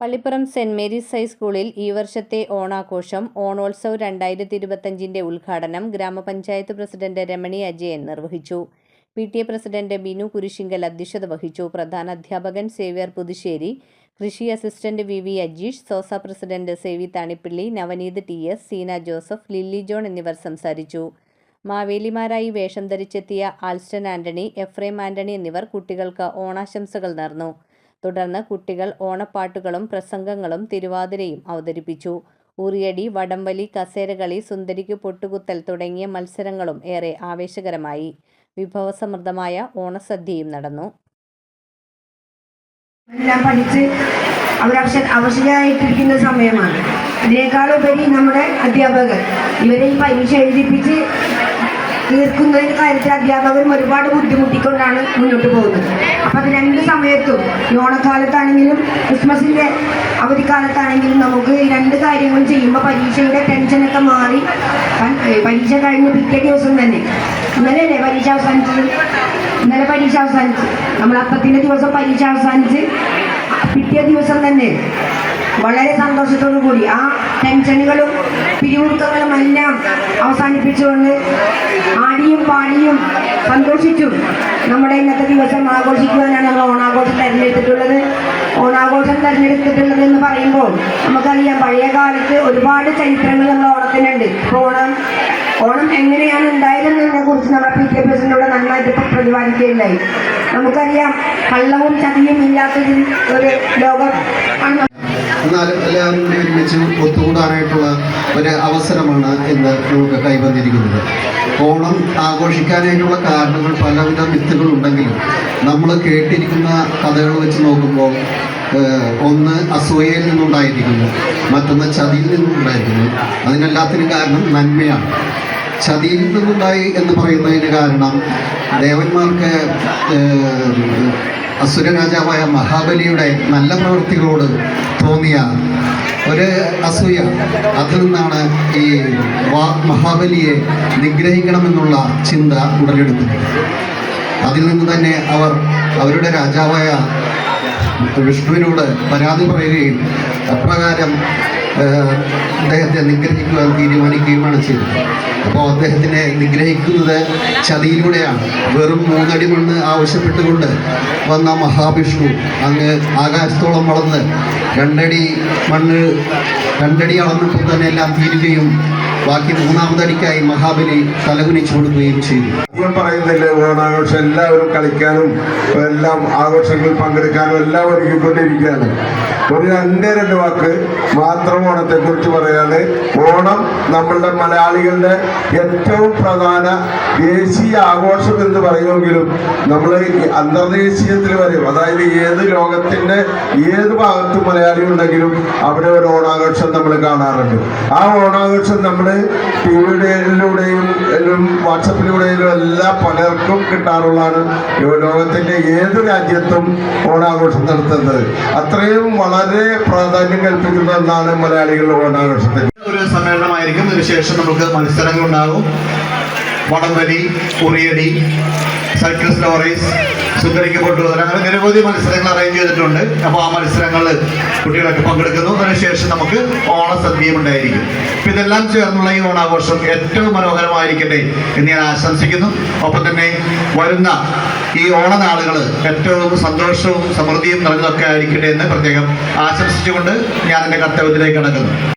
Pallippuram saint Mary's ഹൈസ്കൂളിൽ ഈ വർഷത്തെ ഓണാഘോഷം ഓണോത്സവ് രണ്ടായിരത്തി ഇരുപത്തഞ്ചിന്റെ ഉദ്ഘാടനം ഗ്രാമപഞ്ചായത്ത് പ്രസിഡന്റ് രമണി അജയൻ നിർവഹിച്ചു. P T A president Binu Kurisinkal അധ്യക്ഷത വഹിച്ചു. പ്രധാന അധ്യാപകൻ സേവ്യർ പുതുശ്ശേരി കൃഷി assistant V V Ajeesh Sousa president Sevi Thanippilly Navaneeth T S Seena Joseph Lilly John എന്നിവർ സംസാരിച്ചു. മാവേലിമാരായി വേഷം ധരിച്ചെത്തിയ ആൽസ്റ്റൻ ആന്റണി എഫ്രേം ആന്റണി എന്നിവർ കുട്ടികൾക്ക് ഓണാശംസകൾ നേർന്നു. തുടർന്ന് കുട്ടികൾ ഓണപ്പാട്ടുകളും പ്രസംഗങ്ങളും തിരുവാതിരയും അവതരിപ്പിച്ചു. ഉറിയടി വടംവലി കസേരകളി സുന്ദരിക്ക് പൊട്ടുകുത്തൽ തുടങ്ങിയ മത്സരങ്ങളും ഏറെ ആവേശകരമായി. വിഭവസമൃദ്ധമായ ഓണസദ്യയും നടന്നു. എല്ലാം പഠിച്ച് അവരവശ അവശരായിട്ടിരിക്കുന്ന സമയമാണ്. അതിനേക്കാളുപരി നമ്മുടെ അധ്യാപകർ ഇവരെ പരീക്ഷ എഴുതിപ്പിച്ച് തീർക്കുന്നതിന് കാര്യത്തിൽ അധ്യാപകരും ഒരുപാട് ബുദ്ധിമുട്ടിക്കൊണ്ടാണ് മുന്നോട്ട് പോകുന്നത്. അപ്പം അത് രണ്ട് സമയത്തും ഓണക്കാലത്താണെങ്കിലും ക്രിസ്മസിന്റെ അവധിക്കാലത്താണെങ്കിലും നമുക്ക് രണ്ട് കാര്യങ്ങളും ചെയ്യുമ്പോൾ പരീക്ഷയുടെ ടെൻഷനൊക്കെ മാറി. പരീക്ഷ കഴിഞ്ഞ് പിറ്റേ ദിവസം തന്നെ. ഇന്നലെയല്ലേ പരീക്ഷ അവസാനിച്ചത്? ഇന്നലെ പരീക്ഷ അവസാനിച്ചു. നമ്മൾ അപ്പത്തിന്റെ ദിവസം പരീക്ഷ അവസാനിച്ച് പിറ്റേ ദിവസം തന്നെ. വളരെ സന്തോഷത്തോടു കൂടി ആ ടെൻഷനുകളും പിരിമുറുക്കങ്ങളും എല്ലാം അവസാനിപ്പിച്ചുകൊണ്ട് ആടിയും പാടിയും സന്തോഷിച്ചും. നമ്മുടെ ഇന്നത്തെ ദിവസം ആഘോഷിക്കുവാനാണ് നമ്മൾ ഓണാഘോഷം തിരഞ്ഞെടുത്തിട്ടുള്ളത്. ഓണാഘോഷം തിരഞ്ഞെടുത്തിട്ടുള്ളത് എന്ന് പറയുമ്പോൾ നമുക്കറിയാം പഴയ കാലത്ത് ഒരുപാട് ചരിത്രങ്ങൾ നമ്മൾ ഓണത്തിനുണ്ട്. ഓണം ഓണം എങ്ങനെയാണ് ഉണ്ടായതെന്നതിനെ കുറിച്ച് നമ്മുടെ പി കെ പ്രസിഡന്റോട് നന്നായിട്ട് പ്രതിപാദിക്കുകയുണ്ടായി. നമുക്കറിയാം കള്ളവും ചതിയും ഇല്ലാത്തൊരു ഒരു ലോകം ആണ് എന്നാലും എല്ലാവരും കൂടി ഒരുമിച്ച് ഒത്തുകൂടാനായിട്ടുള്ള ഒരു അവസരമാണ് ഇന്ന് നമുക്ക് കൈവന്നിരിക്കുന്നത്. ഓണം ആഘോഷിക്കാനായിട്ടുള്ള കാരണങ്ങൾ പലവിധ വിത്തുകളുണ്ടെങ്കിലും നമ്മൾ കേട്ടിരിക്കുന്ന കഥകൾ വെച്ച് നോക്കുമ്പോൾ ഒന്ന് അസൂയയിൽ നിന്നുണ്ടായിരിക്കുന്നു മറ്റൊന്ന് ചതിയിൽ നിന്നുണ്ടായിരിക്കുന്നു. അതിനെല്ലാത്തിനും കാരണം നന്മയാണ്. ചതിയിൽ നിന്നുണ്ടായി എന്ന് പറയുന്നതിന് കാരണം ദേവന്മാർക്ക് അസുര രാജാവായ മഹാബലിയുടെ നല്ല പ്രവൃത്തികളോട് തോന്നിയ ഒരു അസൂയ അതിൽ നിന്നാണ് ഈ മഹാബലിയെ നിഗ്രഹിക്കണമെന്നുള്ള ചിന്ത ഉടലെടുക്കുന്നത് അതിൽ നിന്ന് തന്നെ അവർ അവരുടെ രാജാവായ വിഷ്ണുവിനോട് പരാതി പറയുകയും അപ്രകാരം അദ്ദേഹത്തെ നിഗ്രഹിക്കുവാൻ തീരുമാനിക്കുകയുമാണ് ചെയ്തത്. അപ്പോൾ അദ്ദേഹത്തിനെ നിഗ്രഹിക്കുന്നത് ചതിയിലൂടെയാണ്. വെറും മൂന്നടി മണ്ണ് ആവശ്യപ്പെട്ടുകൊണ്ട് വന്ന മഹാവിഷ്ണു അങ്ങ് ആകാശത്തോളം വളർന്ന് രണ്ടടി മണ്ണ് രണ്ടടി അളന്നപ്പോൾ തന്നെ എല്ലാം തീരുകയും ബാക്കി മൂന്നാമതടിക്കായി മഹാബലി തലകുനിച്ചു കൊടുക്കുകയും ചെയ്തു. ഞാൻ പറയുന്നില്ല ഓണാഘോഷം എല്ലാവരും കളിക്കാനും എല്ലാം ആഘോഷങ്ങളിൽ പങ്കെടുക്കാനും എല്ലാം ഒരുക്കിക്കൊണ്ടിരിക്കുകയാണ്. ഒരു രണ്ടേ രണ്ട് വാക്ക് മാത്രം ഓണത്തെക്കുറിച്ച് പറയാതെ ഓണം നമ്മളുടെ മലയാളികളുടെ ഏറ്റവും പ്രധാന ദേശീയ ആഘോഷം എന്ന് പറയുമെങ്കിലും നമ്മൾ അന്തർദേശീയത്തിൽ വരും. അതായത് ഏത് ലോകത്തിന്റെ ഏത് ഭാഗത്തും മലയാളി ഉണ്ടെങ്കിലും അവിടെ ഒരു ഓണാഘോഷം നമ്മൾ കാണാറുണ്ട്. ആ ഓണാഘോഷം നമ്മൾ ടി വിയുടെയിലൂടെയും എല്ലാം വാട്സപ്പിലൂടെയും എല്ലാം പലർക്കും കിട്ടാറുള്ളതാണ് ലോകത്തിന്റെ ഏത് രാജ്യത്തും ഓണാഘോഷം നടത്തുന്നത്. അത്രയും വളരെ പ്രാധാന്യം കൽപ്പിക്കുന്ന ഒന്നാണ് മലയാളികളുടെ ഓണാഘോഷത്തിൽ ഒരു സമ്മേളനമായിരിക്കും. അതിനുശേഷം നമുക്ക് മത്സരങ്ങൾ ഉണ്ടാകും വടംവലി ഉറിയടി സൈക്കിൾ സ്റ്റോറീസ് സുന്ദരിക്ക് പൊട്ടുവതൽ അങ്ങനെ നിരവധി മത്സരങ്ങൾ അറേഞ്ച് ചെയ്തിട്ടുണ്ട്. അപ്പോൾ ആ മത്സരങ്ങൾ കുട്ടികളൊക്കെ പങ്കെടുക്കുന്നു. അതിനുശേഷം നമുക്ക് ഓണസദ്യയും ഉണ്ടായിരിക്കും. അപ്പം ഇതെല്ലാം ചേർന്നുള്ള ഈ ഓണാഘോഷം ഏറ്റവും മനോഹരമായിരിക്കട്ടെ എന്ന് ഞാൻ ആശംസിക്കുന്നു. ഒപ്പം തന്നെ വരുന്ന ഈ ഓണനാളുകൾ ഏറ്റവും സന്തോഷവും സമൃദ്ധിയും നിറഞ്ഞതൊക്കെ ആയിരിക്കട്ടെ എന്ന് പ്രത്യേകം ആശംസിച്ചുകൊണ്ട് ഞാൻ എന്റെ കർത്തവ്യത്തിലേക്ക് കടക്കുന്നു